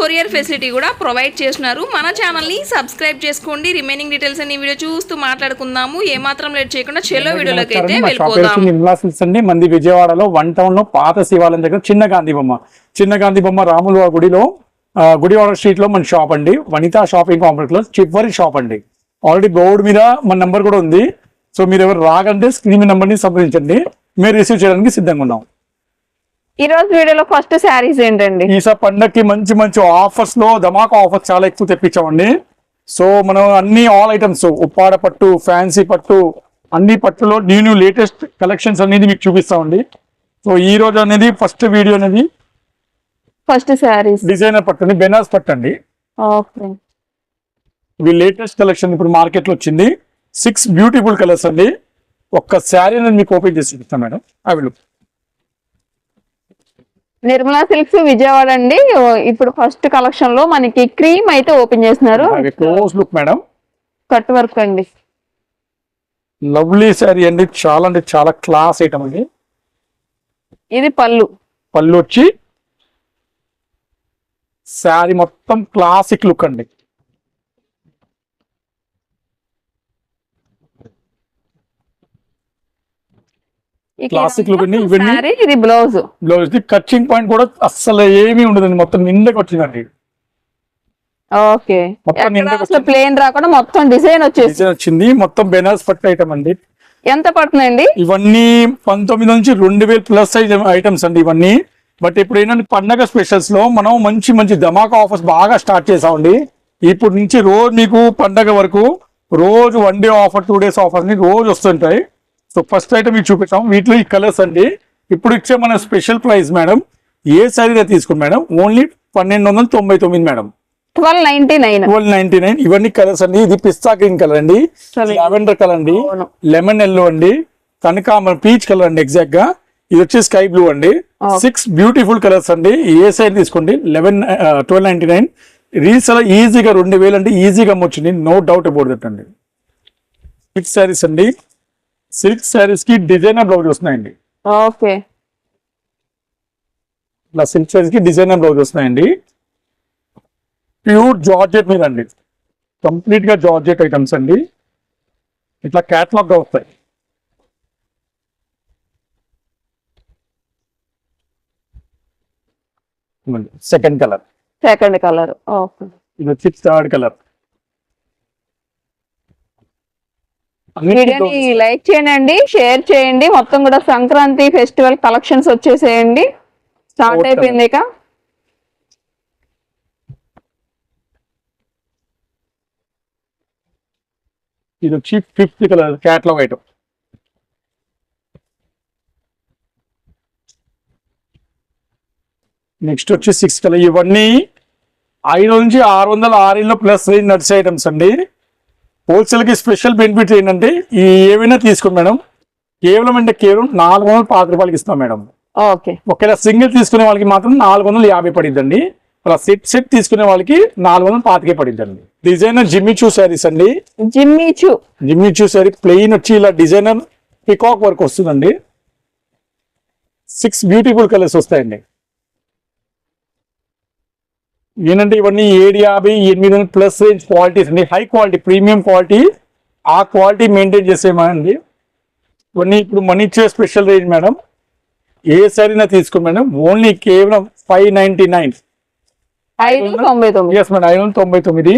Courier facility కూడా provide చేస్తున్నారు. మన ఛానల్ని సబ్స్క్రైబ్ చేసుకోండి. రిమైనింగ్ డీటెయిల్స్ అన్ని వీడియో చూస్తూ మాట్లాడుకుందాము. ఏమాత్రం లేట్ చేయకుండా చెలో వీడియోలోకి అయితే వెళ్ళిపోదాం అండి మంది విజయవాడలో వన్ టౌన్లో పాత శివాలయం దగ్గర చిన్న గాంధీ బొమ్మ. చిన్న గాంధీ బొమ్మ రాముల గుడిలో గుడివాడ స్ట్రీట్లో మన షాప్ అండి. వనితా షాపింగ్ కాంప్లెక్స్లో చివరి షాప్ అండి. ఆల్రెడీ బోర్డు మీద మన నంబర్ కూడా ఉంది. సో మీరు ఎవరు రాగంటే స్క్రీన్ నెంబర్ని సంప్రదించండి. మేము రిసీవ్ చేయడానికి సిద్ధంగా ఉన్నాం. ఈ రోజు వీడియోలో ఫస్ట్ శారీస్ ఏంటండి? ఈసారి పండక్కి మంచి మంచి ఆఫర్స్లో ధమాకా ఆఫర్స్ చాలా ఎక్కువ తెప్పించామండి. సో మనం అన్ని ఆల్ ఐటమ్స్ ఉప్పాడ పట్టు ఫ్యాన్సీ పట్టు అన్ని పట్టులో న్యూ న్యూ లేటెస్ట్ కలెక్షన్స్ అనేది మీకు చూపిస్తామండి. సో ఈ రోజు అనేది ఫస్ట్ వీడియో అనేది ఫస్ట్ శారీస్. డిజైనర్ పట్టు అండి బెనాస్ పట్టు అండి. ఓకే. ఇవి లేటెస్ట్ కలెక్షన్ ఇప్పుడు మార్కెట్లో వచ్చింది. సిక్స్ బ్యూటిఫుల్ కలర్స్ అండి. ఒక్క శారీ అనేది మీకు ఓపెన్ చేసి చూపిస్తాను మేడం. అవి నిర్మలా సిల్క్స్ విజయవాడ అండి. ఇప్పుడు ఫస్ట్ కలెక్షన్లో మనకి క్రీమ్ అయితే ఓపెన్ చేస్తున్నారు. Close look madam. Cut work అండి. లవ్లీ శారీ అండి. చాలా అంటే చాలా క్లాస్ ఐటమ్ అండి. ఇది పళ్ళు. పళ్ళు వచ్చి శారీ మొత్తం క్లాసిక్ లుక్ అండి. Look అండి, ఇవన్నీ- ఇది బ్లౌజ్ బ్లౌజ్ కచ్చింగ్ పాయింట్ కూడా అస్సలు ఏమీ ఉండదండి. మొత్తం నిండకి వచ్చిందండి. ఓకే. ప్లేన్ రాకుండా మొత్తం డిజైన్ వచ్చేసి వచ్చింది. మొత్తం బెనారస్ పట్టు ఐటమ్ అండి. ఎంత పడుతుందండి? ఇవన్నీ పంతొమ్మిది నుంచి రెండు వేలు ప్లస్ సైజ్ ఐటమ్స్ అండి ఇవన్నీ. బట్ ఇప్పుడు ఏంటంటే పండగ స్పెషల్స్లో మనం మంచి మంచి ధమాకా ఆఫర్స్ బాగా స్టార్ట్ చేసామండి. ఇప్పుడు నుంచి రోజు మీకు పండగ వరకు రోజు one day offer two days offer రోజు వస్తుంటాయి. సో ఫస్ట్ ఐటమ్ మీకు చూపిస్తాం. వీటిలో ఈ కలర్స్ అండి. ఇప్పుడు ఇచ్చే మన స్పెషల్ ప్రైస్ మేడం ఏ శారీ తీసుకోండి మేడం ఓన్లీ పన్నెండు వందల తొంభై తొమ్మిది madam twelve ninety nine twelve ninety nine ఇవన్నీ కలర్స్ అండి. ఇది పిస్తా గ్రీన్ కలర్ అండి. లావెండర్ కలర్ అండి. లెమన్ ఎల్లో అండి. కనకాంబర పీచ్ కలర్ అండి ఎగ్జాక్ట్గా. ఇది వచ్చి స్కై బ్లూ అండి. సిక్స్ బ్యూటిఫుల్ కలర్స్ అండి. ఏ సైడ్ తీసుకోండి? Eleven twelve ninety nine reels అలా ఈజీగా రెండు వేలు అంటే ఈజీగా అమ్మొచ్చింది నో డౌట్ అబౌట్ దట్ అండి. సిల్క్ శారీస్ అండి. సిల్క్ శారీస్కి డిజైనర్ బ్లౌజ్ వస్తున్నాయండి. ఓకే. ఇలా సిల్క్ శారీస్కి డిజైనర్ బ్లౌజ్ వస్తున్నాయండి. ప్యూర్ జార్జెట్ మీద అండి కంప్లీట్గా జార్జెట్ ఐటమ్స్ అండి. ఇట్లా క్యాటలాగ్గా వస్తాయి. Second colour second colour okay. ఇది వచ్చి థర్డ్ కలర్ వీడియోని లైక్ చేయండి షేర్ చేయండి. మొత్తం కూడా సంక్రాంతి ఫెస్టివల్ కలెక్షన్స్ వచ్చేసేయండి. స్టార్ట్. అయిపోయింది ఇక. ఇది వచ్చి fifth colour catalogue item. Next వచ్చి సిక్స్ కలర్. ఇవన్నీ ఐదు నుంచి ఆరు వందల ఆరులో ప్లస్ రేంజ్ నడిచే ఐటమ్స్ అండి. హోల్సేల్కి స్పెషల్ బెనిఫిట్ ఏంటంటే ఈ ఏవైనా తీసుకోండి మేడం. కేవలం అంటే కేవలం నాలుగు వందల పాతి రూపాయలకి ఇస్తాం మేడం. ఓకే. ఒకవేళ సింగిల్ తీసుకునే వాళ్ళకి మాత్రం నాలుగు వందల యాభై పడిద్దండి. అలా సెట్ సెట్ తీసుకునే వాళ్ళకి నాలుగు వందల పాతికే పడిద్దండి. డిజైనర్ జిమ్మి చూ శారీస్ అండి. జిమ్మీ చూ జిమ్మి చూ శారీ ప్లెయిన్ వచ్చి ఇలా డిజైనర్ పికాక్ వర్క్ వస్తుందండి. సిక్స్ బ్యూటిఫుల్ కలర్స్ వస్తాయండి. ఏంటంటే ఇవన్నీ ఏడు యాభై ఎనిమిది వందల ప్లస్ రేంజ్ క్వాలిటీస్ అండి. హై క్వాలిటీ ప్రీమియం క్వాలిటీ ఆ క్వాలిటీ మెయింటైన్ చేసేమండి ఇవన్నీ ఇప్పుడు మనీ ఇచ్చే స్పెషల్ రేంజ్ మేడం. ఏ సారీనా తీసుకోండి మేడం. ఓన్లీ కేవలం five ninety nine. Yes madam ఐదు వందల తొంభై తొమ్మిది.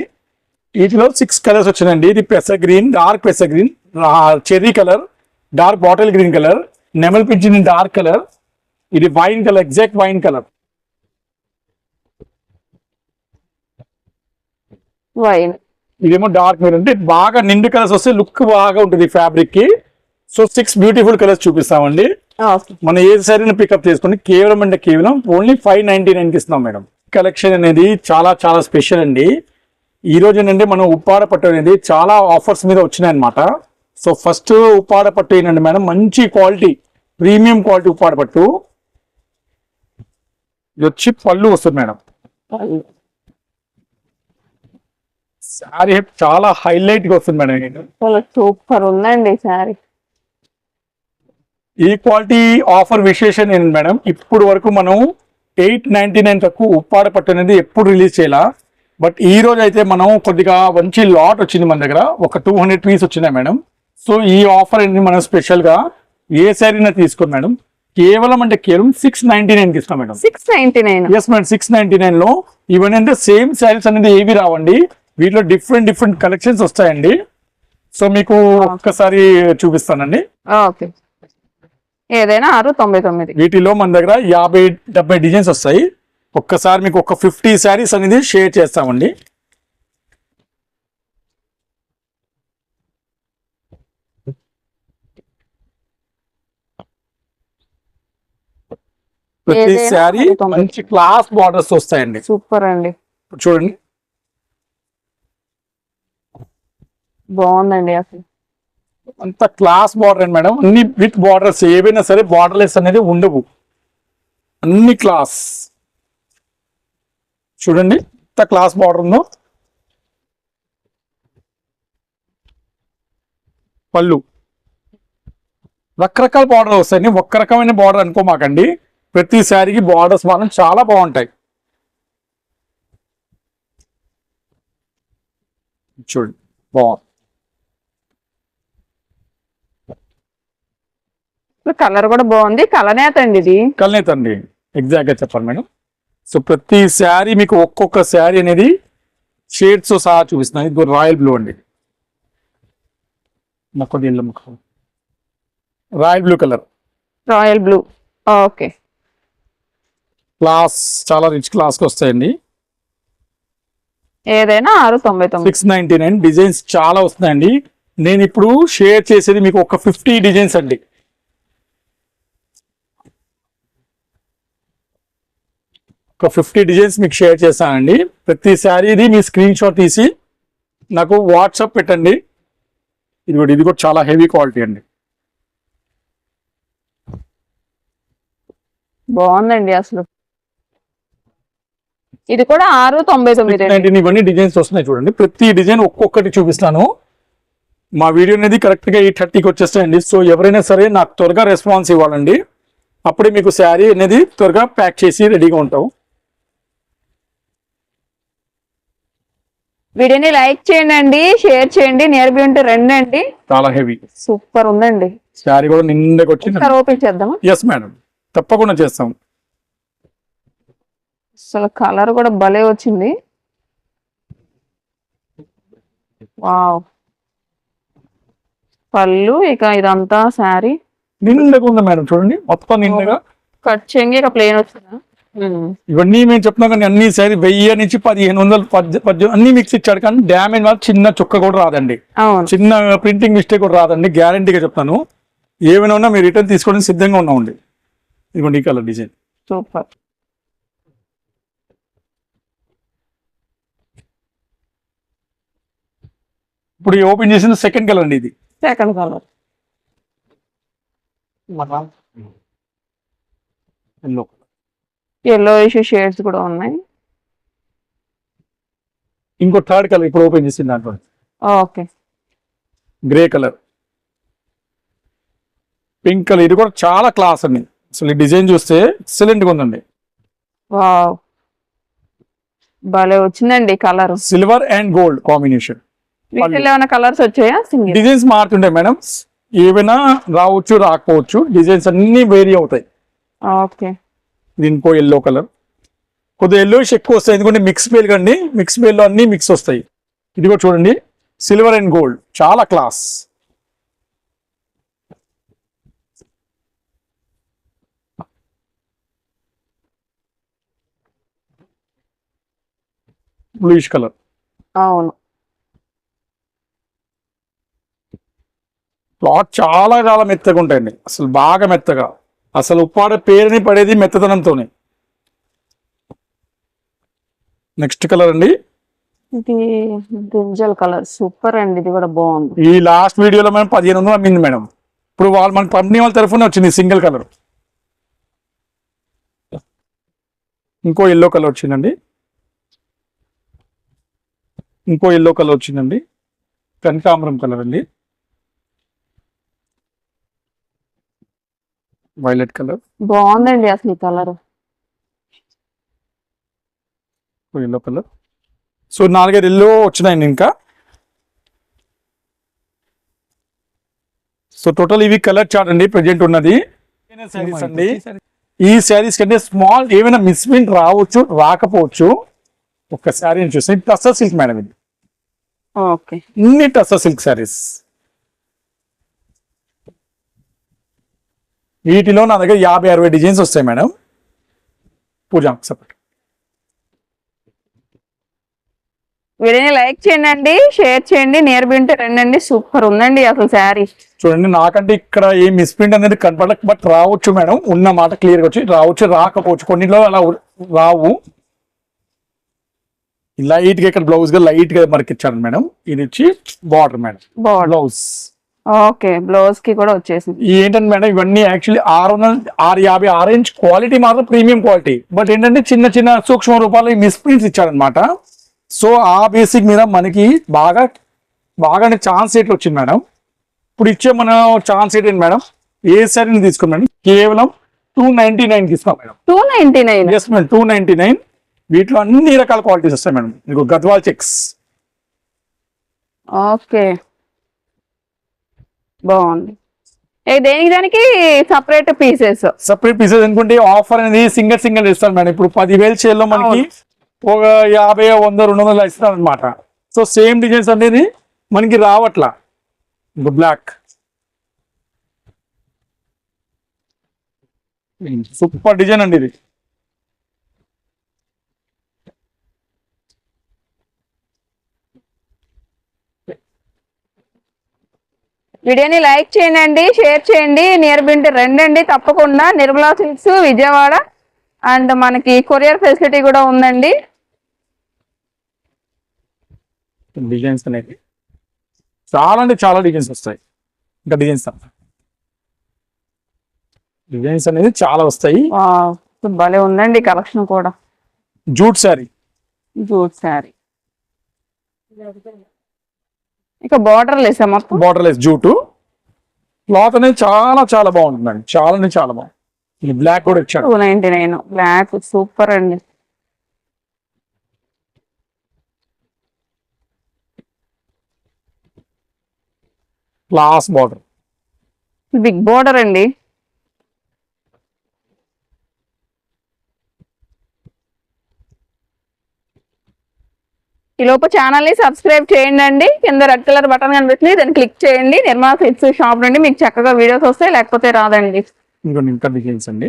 వీటిలో సిక్స్ కలర్స్ వచ్చినాయండి. ఇది పెస green dark పెస green cherry colour dark bottle green colour నెమల్ pension dark colour ఇది wine colour exact wine colour. Wine ఇదేమో డార్క్ మీరు అంటే బాగా నిండు కలర్స్ వస్తే లుక్ బాగా ఉంటుంది ఫ్యాబ్రిక్కి. సో సిక్స్ బ్యూటిఫుల్ కలర్స్ చూపిస్తామండి. మనం ఏ సారీని పికప్ చేసుకోండి కేవలం అంటే కేవలం ఓన్లీ ఫైవ్ నైన్టీ నైన్కి ఇస్తున్నాం మేడం. కలెక్షన్ అనేది చాలా చాలా స్పెషల్ అండి. ఈ రోజు ఏంటంటే మనం ఉప్పాడ పట్టు అనేది చాలా ఆఫర్స్ మీద వచ్చినాయి అనమాట సో ఫస్ట్ ఉప్పాడ పట్టు ఏంటంటే మేడం మంచి క్వాలిటీ ప్రీమియం క్వాలిటీ ఉప్పాడ పట్టు. ఇది వచ్చి పళ్ళు వస్తుంది మేడం. శారీ చాలా హైలైట్గా వస్తుంది మేడం. సూపర్ ఉందండి సారీ. ఈ క్వాలిటీ ఆఫర్ విశేషం ఏంటి మేడం? ఇప్పుడు వరకు మనం ఎయిట్ నైన్టీ నైన్ తక్కువ ఉప్పాడ పట్టు అనేది ఎప్పుడు రిలీజ్ చేయాల? బట్ ఈ రోజు అయితే మనం కొద్దిగా మంచి లాట్ వచ్చింది మన దగ్గర. ఒక టూ హండ్రెడ్ పీస్ వచ్చినాయి మేడం. సో ఈ ఆఫర్ అనేది మనం స్పెషల్గా ఏ శారీనా తీసుకోండి మేడం? కేవలం అంటే కేవలం సిక్స్ నైన్టీ నైన్ ఇస్తాం madam. Six ninety nine yes madam six ninety నైన్లో ఇవన్నీ అంటే సేమ్ శారీస్ అనేది ఏవి రావండి? వీటిలో డిఫరెంట్ డిఫరెంట్ కలెక్షన్స్ వస్తాయండి. సో మీకు ఒక్కసారి చూపిస్తానండి. ఓకే. ఏదైనా ఆరు తొంభై తొమ్మిది. వీటిలో మన దగ్గర యాభై డెబ్బై డిజైన్స్ వస్తాయి. ఒక్కసారి మీకు ఒక ఫిఫ్టీ శారీస్ అనేది షేర్ చేస్తామండి. ప్రతి శారీ. మంచి క్లాస్ బార్డర్స్ వస్తాయండి. సూపర్ అండి. చూడండి. బాగుందండి అసలు. అంత క్లాస్ బార్డర్ అండి మేడం. అన్ని విత్ బార్డర్స్ ఏవైనా సరే బార్డర్లెస్ అనేది ఉండవు. అన్ని క్లాస్. చూడండి ఎంత క్లాస్ బార్డర్ ఉందో. పళ్ళు. రకరకాల బార్డర్ వస్తాయండి. ఒక్క రకమైన బార్డర్ అనుకోమాకండి. ప్రతి శారీకి బార్డర్స్ మాత్రం చాలా బాగుంటాయి. చూడండి బాగుంది. కలర్ కూడా బాగుంది. కలనేత అండి ఇది. కల్నేత్ అండి ఎగ్జాక్ట్గా చెప్పాలి మేడం. సో ప్రతి శారీ మీకు ఒక్కొక్క శారీ అనేది షేడ్స్ సహా చూపిస్తున్నాను. ఇది రాయల్ బ్లూ అండి. Royal blue colour royal blue okay class చాలా రిచ్ క్లాస్కి వస్తాయండి. ఏదైనా ఆరు తొంభై తొమ్మిది. సిక్స్ నైన్టీ నైన్ డిజైన్స్ చాలా వస్తున్నాయండి. నేను ఇప్పుడు షేర్ చేసేది మీకు ఒక ఫిఫ్టీ డిజైన్స్ అండి. ఒక ఫిఫ్టీ డిజైన్స్ మీకు షేర్ చేస్తానండి ప్రతి శారీది మీ స్క్రీన్ షాట్ తీసి నాకు వాట్సాప్ పెట్టండి. ఇది కూడా ఇది కూడా చాలా హెవీ క్వాలిటీ అండి. బాగుందండి అసలు. ఇది కూడా ఆరు తొంభై తొమ్మిది ఇవన్నీ డిజైన్స్ వస్తున్నాయి చూడండి. ప్రతి డిజైన్ ఒక్కొక్కటి చూపిస్తాను. మా వీడియో అనేది కరెక్ట్గా ఎయిట్ థర్టీకి వచ్చేస్తాయండి. సో ఎవరైనా సరే నాకు త్వరగా రెస్పాన్స్ ఇవ్వాలండి. అప్పుడే మీకు శారీ అనేది త్వరగా ప్యాక్ చేసి రెడీగా ఉంటాం వీడియోని లైక్ చేయండి షేర్ చేయండి నియర్ బి ఉంటే రండి అండి చాలా హెవీ. సూపర్ ఉందండి. శారీ కూడా నిండగా వచ్చింది. ఓపెన్ చేద్దామా? ఎస్ మేడం తప్పకుండా చేస్తాం. అసలు కలర్ కూడా భలే వచ్చింది. వావ్ పళ్ళు ఇక ఇదంతా శారీ. నిండగా ఉంది మేడం చూడండి. మొత్తం నిండగా. కట్ చెంగి ఇక ప్లేన్ వచ్చిందా? ఇవన్నీ మేము చెప్తున్నాం కానీ అన్ని సరే వెయ్యి నుంచి పదిహేను వందలు పద్దె పద్దెనిమిది అన్ని మిక్స్ ఇచ్చాడు కానీ డ్యామేజ్ వల్ల చిన్న చుక్క కూడా రాదండి. అవును. చిన్న ప్రింటింగ్ మిస్టేక్ కూడా రాదండి గ్యారంటీగా చెప్తాను. ఏమైనా ఉన్నా మీరు రిటర్న్ తీసుకోవడానికి సిద్ధంగా ఉన్నామండి. ఇదిగోండి ఈ కలర్ డిజైన్ సూపర్. ఇప్పుడు ఓపెన్ చేసిన సెకండ్ కలర్ అండి ఇది. Second colour yellow yellowish shades కూడా ఉన్నాయి. ఇంకో థర్డ్ కలర్ ఇప్పుడు ఓపెన్ చేసిన దాంట్లో okay grey colour. Pink colour. ఇది కూడా చాలా క్లాస్ అండి. అసలు ఈ డిజైన్ చూస్తే ఎక్సలెంట్గా ఉందండి. వావ్ భలే వచ్చిందండి colour. Silver and gold combination వీటిలో ఏమైనా కలర్స్ వచ్చాయా సింగిల్? డిజైన్స్ మారుతుంటాయి మేడం ఏవైనా రావచ్చు రాకపోవచ్చు. డిజైన్స్ అన్ని వేరీ అవుతాయి. ఓకే దీనికో ఎల్లో కలర్ కొద్దిగా ఎల్లోష్ ఎక్కువ వస్తాయి. ఎందుకంటే మిక్స్ పేల్ కండి మిక్స్ పేల్లో అన్ని మిక్స్ వస్తాయి. ఇది కూడా చూడండి. సిల్వర్ అండ్ గోల్డ్ చాలా క్లాస్ బ్లూయిష్ కలర్ అవును. క్లాత్ చాలా చాలా మెత్తగా ఉంటాయండి. అసలు బాగా మెత్తగా. అసలు ఉప్పాడ పేరుని పడేది మెత్తదనంతోనే. నెక్స్ట్ కలర్ అండి. ఇది బ్రింజల్ కలర్ సూపర్ అండి ఇది కూడా బాగుంది. ఈ లాస్ట్ వీడియోలో మనం పదిహేను వందలు అమ్మింది మేడం. ఇప్పుడు వాళ్ళు మన కంపెనీ వాళ్ళ తరఫున వచ్చింది సింగిల్ కలర్ ఇంకో ఎల్లో కలర్ వచ్చిందండి. ఇంకో ఎల్లో కలర్ వచ్చిందండి. కనకాంబరం కలర్ అండి. Violet colour? బాగుందండి అసలు కలర్. Yellow colour. సో నాలుగైదు ఎల్లో వచ్చినాయండి ఇంకా? సో టోటల్ ఇవి కలర్ చార్ట్ అండి ప్రజెంట్ ఉన్నది. శారీస్ అండి. ఈ శారీస్ కంటే స్మాల్ ఏమైనా మిస్ప్రింట్ రావచ్చు రాకపోవచ్చు ఒక శారీని చూస్తే. టస్సర్ సిల్క్ మేడం ఇది. ఓకే. ఇన్ని టస్సర్ సిల్క్ శారీస్ వీటిలో నా దగ్గర యాభై అరవై డిజైన్స్ వస్తాయి మేడం. పూజ సపరేట్ వీడియోని లైక్ చేయండి షేర్ చేయండి నియర్ బింటే రండి సూపర్ ఉందండి అసలు శారీ. చూడండి నాకంటే ఇక్కడ ఏ మిస్ప్రింట్ అనేది కనపడక బట్ రావచ్చు మేడం. ఉన్న మాట క్లియర్గా వచ్చి రావచ్చు రాకపోవచ్చు. కొన్నిలో అలా రావు. లైట్గా ఇక్కడ బ్లౌజ్గా లైట్గా మనకి ఇచ్చాడు మేడం. ఇది వచ్చి బార్డర్ మేడం. బ్లౌజ్ ఓకే బ్లౌజ్కి కూడా వచ్చేసింది. ఏంటంటే మేడం ఇవన్నీ యాక్చువల్లీ ఆరు వందల ఆరు యాభై ఆరు ఇంచ్ క్వాలిటీ మాత్రం ప్రీమియం క్వాలిటీ బట్ ఏంటంటే చిన్న చిన్న సూక్ష్మ రూపాలు మిస్ప్రింట్స్ ఇచ్చాడనమాట సో ఆ బేసిక్ మీద మనకి బాగా బాగా ఛాన్స్ రేట్లు వచ్చింది మేడం. ఇప్పుడు ఇచ్చే మన ఛాన్స్ ఏంటి మేడం? ఏ సారీని తీసుకోండి మేడం? కేవలం two ninety nine తీసుకోం madam. Two ninety nine yes madam two ninety nine వీటిలో అన్ని రకాల క్వాలిటీస్ వస్తాయి మేడం. మీకు గద్వాల్ చెక్స్ ఓకే. బాగుంది. దేనికి దానికి? సపరేట్ పీసెస్ సపరేట్ పీసెస్ అనుకుంటే ఆఫర్ అనేది సింగల్ సింగల్ ఇస్తారు మేడం. ఇప్పుడు పదివేల చేల్లో మనకి ఒక యాభై వంద రెండు వందలు ఇస్తారు అనమాట సో సేమ్ డిజైన్స్ అనేది మనకి రావట్లా? బ్లాక్ సూపర్ డిజైన్ అండి ఇది. వీడియోని లైక్ చేయండి షేర్ చేయండి నియర్ బింటే రండి తప్పకుండా. నిర్మలా సిల్క్స్ విజయవాడ. అండ్ మనకి కొరియర్ ఫెసిలిటీ కూడా ఉందండి. డిజైన్స్ అనేది చాలా అంటే చాలా డిజైన్స్ వస్తాయి. ఇంకా డిజైన్స్ డిజైన్స్ అనేది చాలా వస్తాయి. భలే ఉందండి కలెక్షన్ కూడా. జూట్ శారీ జూట్ శారీ ఇక బార్డర్ లేసా బార్డర్ లెస్ జూటు క్లాత్ అనేది చాలా చాలా బాగుంటుందండి. చాలా అంటే చాలా బాగుంది బ్లాక్ కూడా ఇచ్చాడు. Two ninety nine black super అండి. క్లాస్ బార్డర్ బిగ్ బార్డర్ అండి. ఈ లోపు ఛానల్ని సబ్స్క్రైబ్ చేయండి అండి కింద రెడ్ కలర్ బటన్ కనిపిస్తుంది. దాన్ని క్లిక్ చేయండి. నిర్మలా ఫిట్స్ షాప్ నుండి మీకు చక్కగా వీడియోస్ వస్తాయి. లేకపోతే రాదండి. ఇంకొన్ని ఇంకా డిజైన్స్ అండి.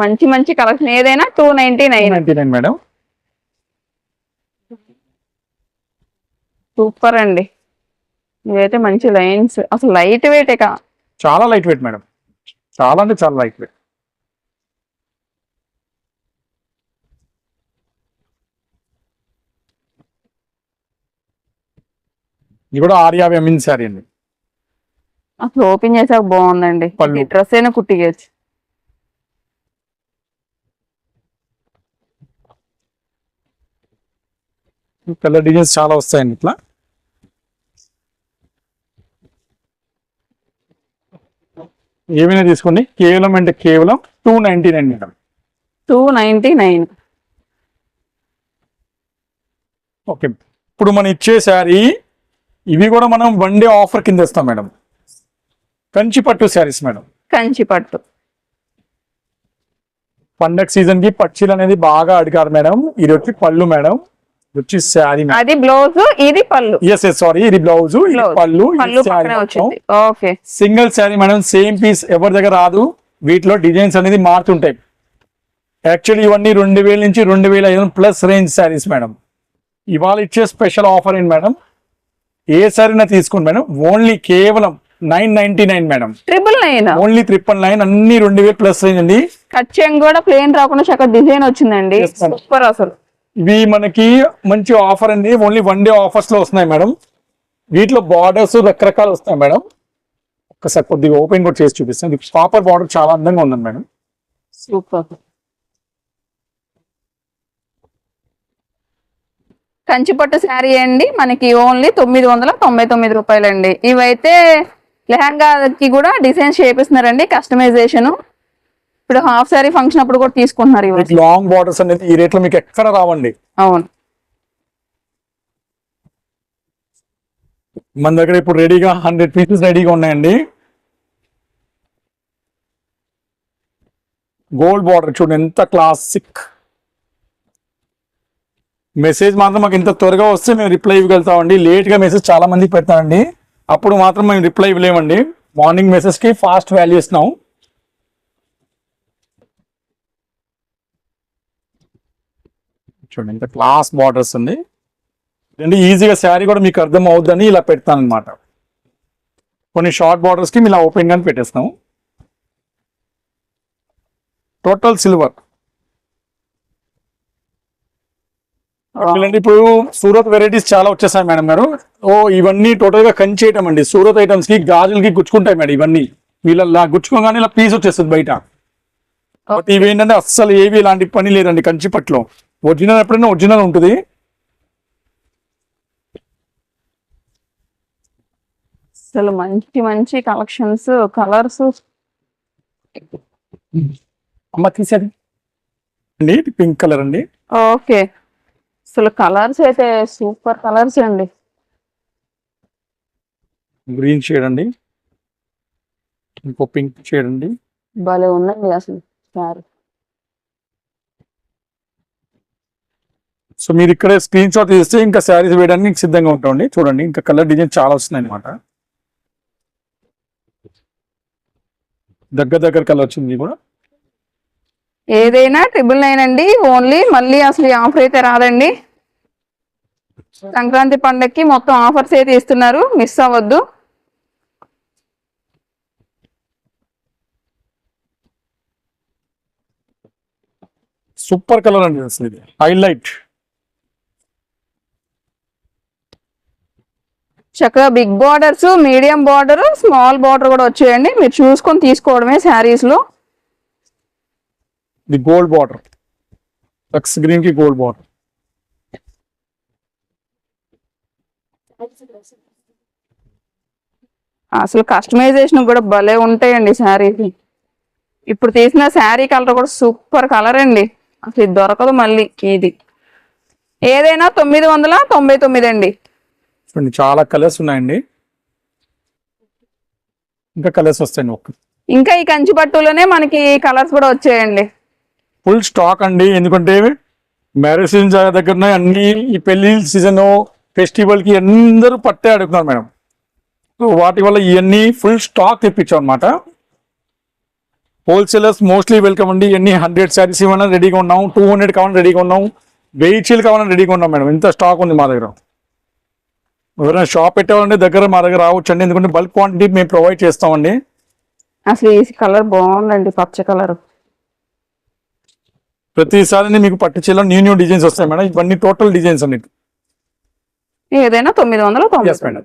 మంచి మంచి కలెక్షన్ ఏదైనా two ninety nine madam. Super అండి. ఇవైతే మంచి లైన్స్ అసలు లైట్ వెయిట్ చాలా లైట్ వెయిట్ మేడం. చాలా అంటే చాలా లైట్ వెయిట్ ఇది కూడా ఆరు యాభై ఎంఎన్ శారీ అండి. అసలు ఓపెన్ చేసాక బాగుందండి. డ్రెస్ అయినా కుట్టియచ్చు కలర్ డిజైన్స్ చాలా వస్తాయండి ఇట్లా. ఏమైనా తీసుకోండి. కేవలం అంటే కేవలం two ninety nine madam. Two ninety nine okay. ఇప్పుడు మనం ఇచ్చే శారీ ఇవి కూడా మనం వన్ డే ఆఫర్ కింద ఇస్తాం మేడం. కంచి పట్టు శారీస్ మేడం. కంచి పట్టు. పండగ సీజన్కి పచ్చీలు అనేది బాగా అడిగారు మేడం. ఇది వచ్చి పళ్ళు మేడం. వచ్చి శారీ అది బ్లౌజ్ ఇది పళ్ళు. ఎస్ ఎస్ సారీ ఇది బ్లౌజ్ ఇది. పళ్ళు okay. Single sari madam same piece ఎవరి దగ్గర రాదు. వీటిలో డిజైన్స్ అనేది మారుతుంటాయి. యాక్చువల్లీ ఇవన్నీ రెండు వేల నుంచి రెండు వేల ఐదు ప్లస్ రేంజ్ శారీస్ మేడం. ఇవాళ ఇచ్చే స్పెషల్ ఆఫర్ ఏంటి మేడం? ఏ శారీనా తీసుకోండి మేడం? ఓన్లీ కేవలం nine ninety nine madam. Triple nine only triple nine అన్ని రెండు వేలు ప్లస్ అండి. కచ్చెంగ్ కూడా ప్లేన్ రాకుండా చక్కగా డిజైన్ వచ్చిందండి. సూపర్ అసలు. ఇవి మనకి మంచి ఆఫర్ అండి. ఓన్లీ వన్ డే ఆఫర్స్లో వస్తున్నాయి మేడం. వీటిలో బార్డర్స్ రకరకాలు వస్తాయి మేడం. ఒకసారి కొద్దిగా ఓపెన్ కూడా చేసి చూపిస్తాను. కాపర్ బార్డర్ చాలా అందంగా ఉందండి మేడం. సూపర్ కంచిపట్టు శారీ అండి. మనకి ఓన్లీ తొమ్మిది వందల తొంభై తొమ్మిది రూపాయలండి. ఇవైతే లెహంగాకి కూడా డిజైన్స్ చేపిస్తున్నారండి కస్టమైజేషన్. ఇప్పుడు హాఫ్ శారీ ఫంక్షన్ అప్పుడు కూడా తీసుకుంటున్నారు ఇవి లాంగ్ బార్డర్స్ అనేది ఈ రేట్లో మీకు ఎక్కడ రావండి? అవును. మన దగ్గర ఇప్పుడు రెడీగా హండ్రెడ్ పీసెస్ రెడీగా ఉన్నాయండి. గోల్డ్ బార్డర్ చూడండి ఎంత క్లాసిక్ మెసేజ్ మాత్రం మాకు ఇంత త్వరగా వస్తే మేము రిప్లై ఇవ్వగలుగుతామండి. లేట్గా మెసేజ్ చాలా మంది పెడతామండి అప్పుడు మాత్రం మేము రిప్లై ఇవ్వలేమండి. మార్నింగ్ మెసేజ్కి ఫాస్ట్ వాల్యూ ఇస్తున్నాం. చూడండి ఇంత క్లాస్ బార్డర్స్ ఉంది. అంటే ఈజీగా శారీ కూడా మీకు అర్థం అవుద్దని ఇలా పెడతాను అనమాట కొన్ని షార్ట్ బార్డర్స్కి ఇలా ఓపెన్గానే పెట్టేస్తాము టోటల్ సిల్వర్. ఇప్పుడు సూరత్ వెరైటీస్ చాలా వచ్చేసాయి మేడం గారు. ఓ ఇవన్నీ టోటల్గా కంచి ఐటమ్ అండి సూరత్ ఐటమ్స్కి గాజులకి గుచ్చుకుంటాయి మేడం ఇవన్నీ. వీళ్ళ గుచ్చుకోగానే ఇలా పీస్ వచ్చేస్తుంది బయట. ఇవి ఏంటంటే అస్సలు ఏవి ఇలాంటి పని లేదండి కంచి పట్లో ఒరిజినల్ ఎప్పుడైనా ఒరిజినల్ ఉంటుంది. అసలు మంచి మంచి కలెక్షన్స్ కలర్స్ అమ్మ తీసేది. అండి పింక్ కలర్ అండి. ఓకే. అసలు కలర్స్ అయితే సూపర్ కలర్స్ అండి. గ్రీన్ షేడ్ అండి ఇంకో పింక్ షేడ్ అండి భలే ఉందండి అసలు శారీ సో మీరు ఇక్కడే స్క్రీన్ షాట్ తీస్తే ఇంకా శారీస్ వేయడానికి సిద్ధంగా ఉంటామండి. చూడండి ఇంకా కలర్ డిజైన్ చాలా వస్తున్నాయి అనమాట దగ్గర దగ్గర కలర్ వచ్చింది కూడా. ఏదైనా ట్రిపుల్ నైన్ అండి ఓన్లీ మళ్ళీ అసలు ఆఫర్ అయితే రాదండి. సంక్రాంతి పండక్కి మొత్తం ఆఫర్స్ అయితే ఇస్తున్నారు మిస్ అవ్వద్దు. సూపర్ కలర్ అండి అసలు ఇది. హైలైట్. చక్కగా big borders medium border small border కూడా వచ్చాయండి. మీరు చూసుకొని తీసుకోవడమే శారీస్లో ఇది గోల్డ్ బార్డర్. లక్స్ గ్రీన్కి గోల్డ్ బార్డర్. అసలు కస్టమైజేషన్ కూడా భలే ఉంటాయండి శారీస్. ఇప్పుడు తీసిన శారీ కలర్ కూడా సూపర్ కలర్ అండి. అసలు ఇది దొరకదు మళ్ళీ ఇది. ఏదైనా తొమ్మిది వందల? తొంభై తొమ్మిది అండి. చూడండి చాలా కలర్స్ ఉన్నాయండి. ఇంకా కలర్స్ వస్తాయండి ఇంకా ఈ కంచి పట్టులోనే మనకి కలర్స్ కూడా వచ్చాయండి. ఫుల్ స్టాక్ అండి. ఎందుకంటే మ్యారేజ్ సీజన్ దగ్గర ఉన్నాయి. అన్ని ఈ పెళ్ళి సీజన్ ఫెస్టివల్కి అందరూ పట్టే అడుగుతున్నారు మేడం. సో వాటి వల్ల ఇవన్నీ ఫుల్ స్టాక్ తెప్పించాం అనమాట హోల్సేలర్స్ మోస్ట్లీ వెల్కమ్ అండి. ఇవన్నీ హండ్రెడ్ శారీస్ ఇవ్వడం రెడీగా ఉన్నాం. టూ హండ్రెడ్ కావాలని రెడీగా ఉన్నాం. వెయ్యి చీలు కావాలని రెడీగా ఉన్నాం మేడం. ఇంత స్టాక్ ఉంది మా దగ్గర. ఎవరైనా షాప్ పెట్టేవాళ్ళంటే దగ్గర మా దగ్గర రావచ్చు అండి ఎందుకంటే బల్క్ క్వాంటిటీ మేము ప్రొవైడ్ చేస్తామండి. అసలు ఈ కలర్ బాగుందండి పచ్చ కలర్ ప్రతిసారి మీకు పట్టు చీరలో న్యూ న్యూ డిజైన్స్ వస్తాయి మేడం. ఇవన్నీ టోటల్ డిజైన్స్ అండి. ఏదైనా తొమ్మిది వందల తొంభై మేడం